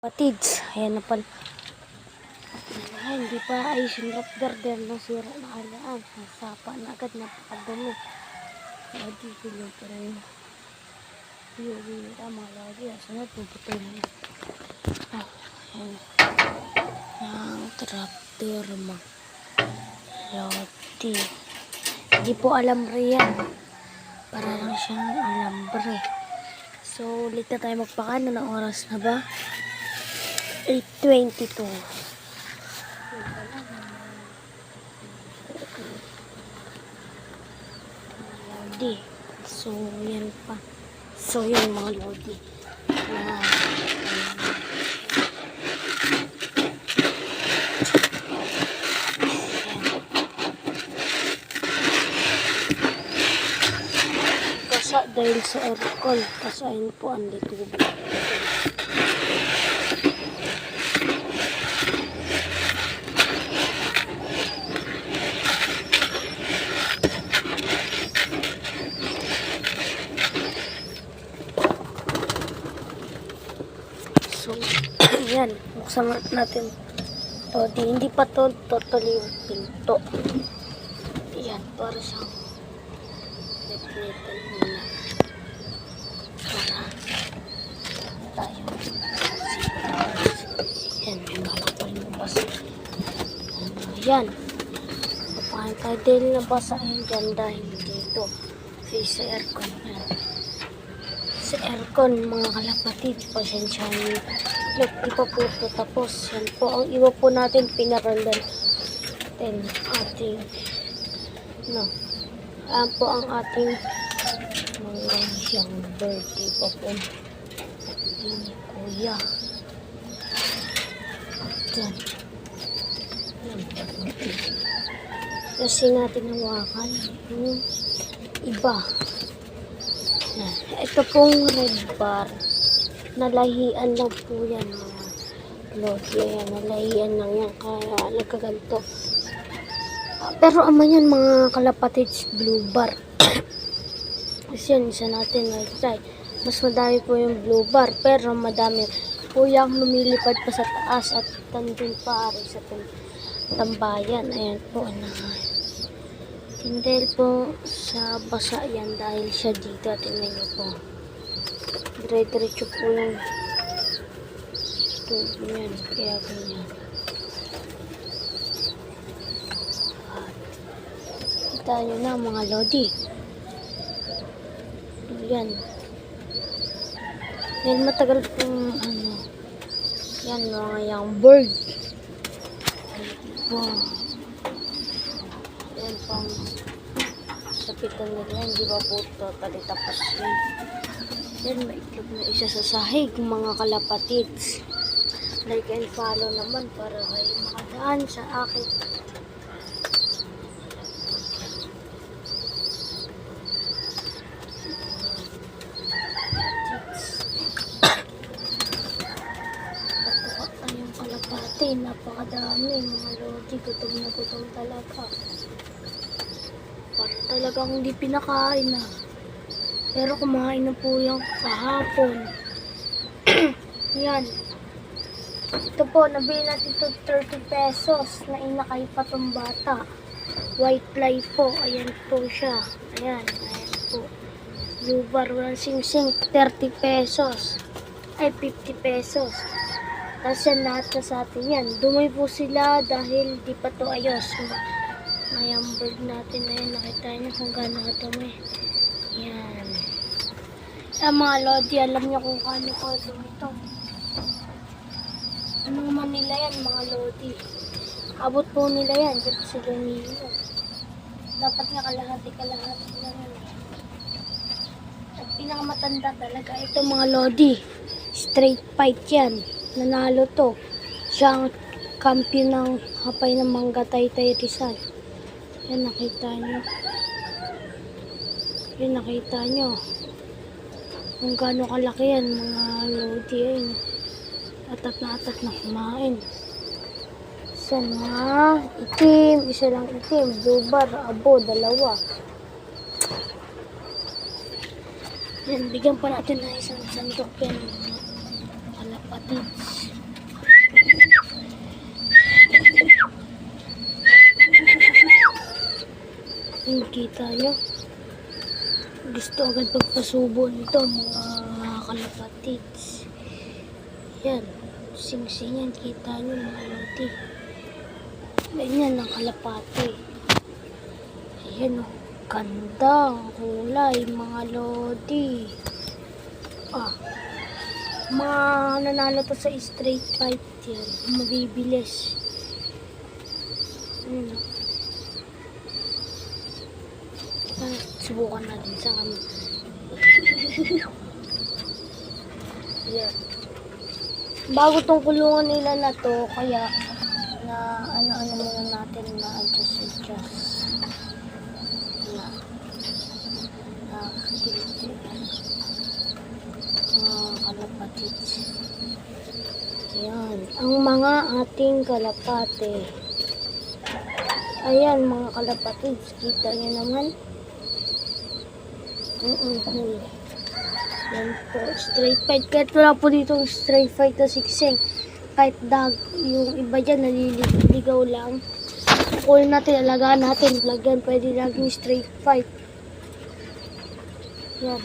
Patids, ayan na pala. Ay, hindi pa yung rock garden na sira na kalaan. Sapa na agad, napakadumi. Lagi gulo pa rin. Na mga lagi. Asan na, puputol na. Ah, ayan. Ang tractor mo. Lodi. Hindi po alam riyan. Para lang siyang alambre. So, ulit na tayo magpakano ng oras na ba? 8.22. Lodi. So, yan pa. So, yan mga Lodi. Yan. Kasa dahil sa aircon. Kasi ayun po ang litubo. So, yan. Buksan natin. To, di, hindi pa to totally yung pinto. Yan, para sa net-netan muna. Para tayo. Yan, may balak pa rin mabasa. Yan. Papahin tayo dahil nabasahin dyan dahil dito. Sa aircon. Yan sa aircon mga kalapatid pasensya niyo look di pa po ito tapos yan po ang iwa po natin pinarandan natin ating no yan po ang ating mga siyang birthday pa po ni kuya dyan yan kasi natin hawakan yung iba. Ito pong red bar. Nalahian lang po yan mga lodi. Ayan, nalahian lang yan. Kaya nagkaganto. Pero ama yan mga kalapatids blue bar. Kasi yan, isa natin na-try. Mas madami po yung blue bar. Pero madami po yung lumilipad pa sa taas at tandun pa sa tam- tambayan. Ayan po. Ano, hindi po sa basa yan dahil siya dito. Tingnan niyo po. Dire-diretso po yung tubo niyan. Kaya ganyan. Kita nyo na mga lodi. Yan. Dahil matagal pong ano. Yan mga yung bird. Wow. Yan pang sapitan nila. Hindi ba po totally tapos yan. Yan, maitlog na isa sa sahig, mga kalapatids. Like and follow naman para kayo makadaan sa akin. Napakadami mga lodi. Gutom na gutom talaga. Talagang hindi pinakain na. Pero kumain na po yung kahapon. Yan. Ito po, nabili natin ito 30 pesos na inakay pa tong bata. White fly po. Ayan po siya. Ayan. Ayan po. Blue bar, walang sing-sing. 30 pesos. Ay, 50 pesos. Tapos yan lahat na sa atin yan. Dumay po sila dahil di pa to ayos. Bird natin na yan. Nakita niyo kung gaano kadumi. Yan. Yan mga lodi, alam niyo kung gaano kadumi ito. Ano naman nila yan mga lodi? Abot po nila yan. Dito sila nila. Dapat nga kalahati-kalahati lang yan. At pinakamatanda talaga ito mga lodi. Straight fight yan. Nanalo to. Siya ang kampiyon ng hapay ng Mangga Taytay Rizal. Yan nakita nyo. Yan nakita nyo. Kung gaano kalaki yan mga lodi ayun. Atat na atat na kumain. Isa na itim. Isa lang itim. Dubar, abo, dalawa. Yan, bigyan pa natin ng isang sandok yan. mga Kalapatids. kita nyo. Gusto agad pagpasubo nito mga kalapatids. Yan. Sing-sing yan. Kita nyo mga lodi. Ganyan ang kalapati. Ayan o. Ganda. ang Kulay mga lodi. Ah. Mga nanalo to sa straight fight yan. Mabibilis. Ano? Ah, subukan natin sa kami. Yan. Bago tong kulungan nila na to, kaya na ano-ano muna natin na adjust adjust. Na na kiliti. Mga kalapatids. Yan. Ang mga ating kalapate. Ayan, mga kalapatids. Kita niyo naman. Mm-mm. Yan po, straight fight. Kahit wala po dito straight fight na siksing. Kahit dag, yung iba dyan naliligaw lang. Kung natin, alagaan natin, lagyan, pwede laging straight fight. Yan.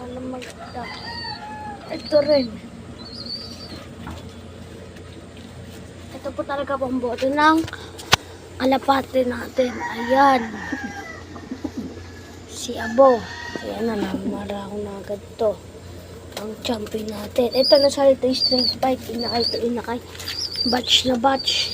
Ano mag-dag. Ito rin. Ito po talaga pang boto ng kalapate natin. Ayan. Si Abo. Ayan na, namara ako na agad to. Ang champion natin. Ito na salita yung strength fight. Inakay to inakay. Batch na batch.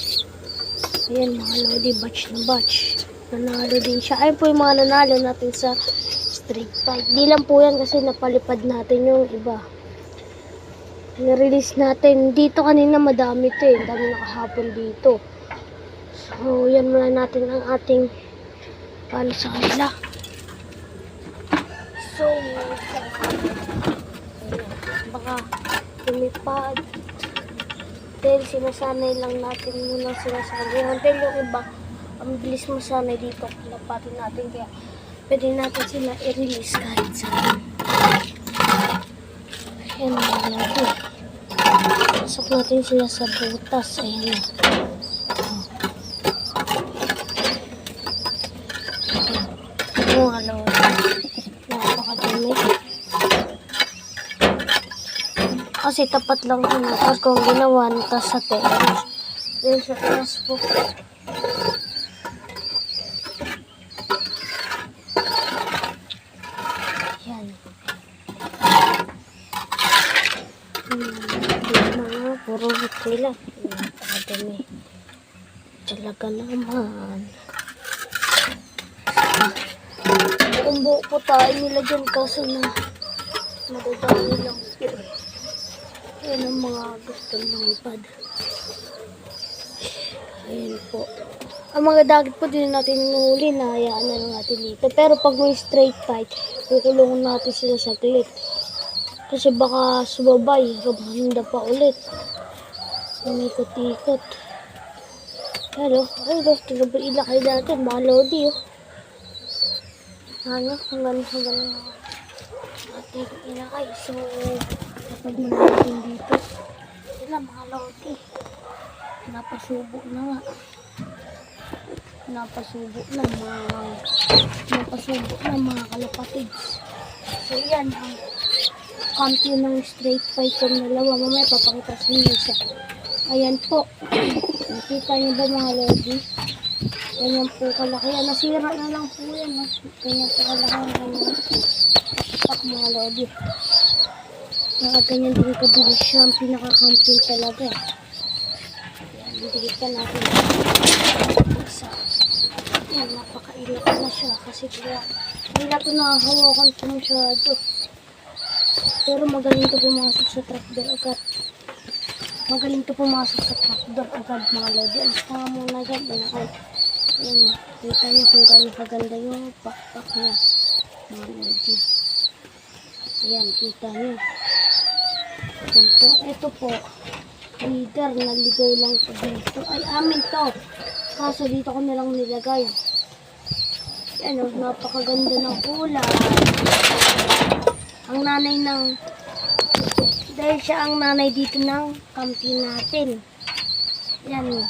Ayan mga lodi, batch na batch. Nanalo din siya. Ayun po yung mga nanalo natin sa street fight. Di lang po yan kasi napalipad natin yung iba. Nirelease natin. Dito kanina madami to eh. Dami nakahapon dito. So, yan muna natin ang ating paano sa kanila. So, baka lumipad. Dahil sinasanay lang natin muna sila sa kanya. Dahil yung iba, ang bilis masanay dito. Kalapatin natin kaya pwede natin sila i-release kahit saan. Ayan mga natin. Pasok natin sila sa butas. Ayan na. Oh, hello. Napakadami. Kasi tapat lang. Tapos kung ginawa nito sa terrace. Then sa terrace po. Yan. Hmm, mga puro sila. Napakadami. Talaga naman. Kung buo po tayo nila dyan kaso na madadami lang. Yan ang mga gusto lumipad. Ayan po. Ang mga dagat po din natin nuli na hayaan na lang natin dito. Pero pag may straight fight, kukulungan natin sila sa clip. Kasi baka sumabay, rumanda pa ulit. Umikot-ikot. Pero, ay, do, tinabal ilakay natin, mga lodi, oh. Ano, hanggang, hanggang, ating ilakay. So, kapag natin dito, sila mga lodi. Napasubo na nga. Napasubo na mga, napasubo na mga kalapatids. So, yan, ang champion ng straight fight ng dalawa. Mamaya papakita sa inyo siya. Ayan po. Nakita niyo ba mga lodi? Ganyan po kalaki. yan. Nasira na lang po yan. ha. Ganyan po kalaki ang kanyang pak mga lodi. Nakaganyan din kabilis siya. Ang pinaka-champion talaga. Yan, didikit ka natin. Isa. Yan, napakailak na siya. Kasi kaya, hindi na ito nakahawakan ko masyado. Pero magaling to pumasok sa trapdoor agad. Magaling to pumasok sa trapdoor agad mga lodi. Alis ka nga muna dyan. Inakay. Yan o. Kita niyo kung gano'ng kaganda yung pakpak niya. Mga lodi. Ayan, kita niyo. Yan po. Ito po. Leader, naligaw lang po dito. Ay, amin to. Kaso dito ko nalang nilagay. Yan o, napakaganda ng kulay. Ang nanay ng... Dahil siya ang nanay dito ng kampiyon natin. Yan.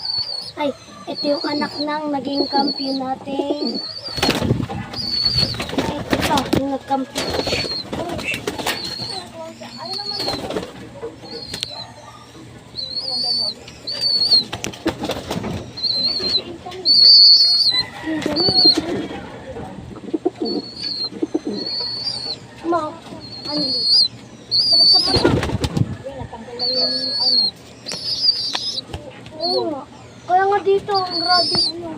Ay, ito yung anak ng naging kampiyon natin. bata yung nagkampi. Ma, ano? Sakit sa mata. Yan, natanggal na yung ano. Oo nga dito, ang grabe ano.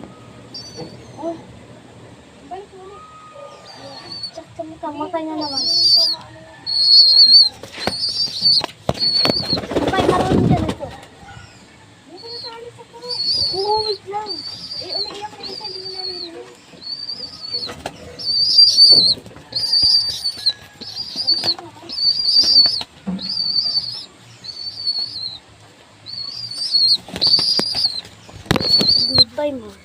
Oh, Balik mo ulit. sakit sa mata. Matay na naman. Na rin dyan ito. Hindi ko nasali sa puro. Oo, wait lang. Eh, umiiyak na isa, hindi mo naririnig. enjoy mo.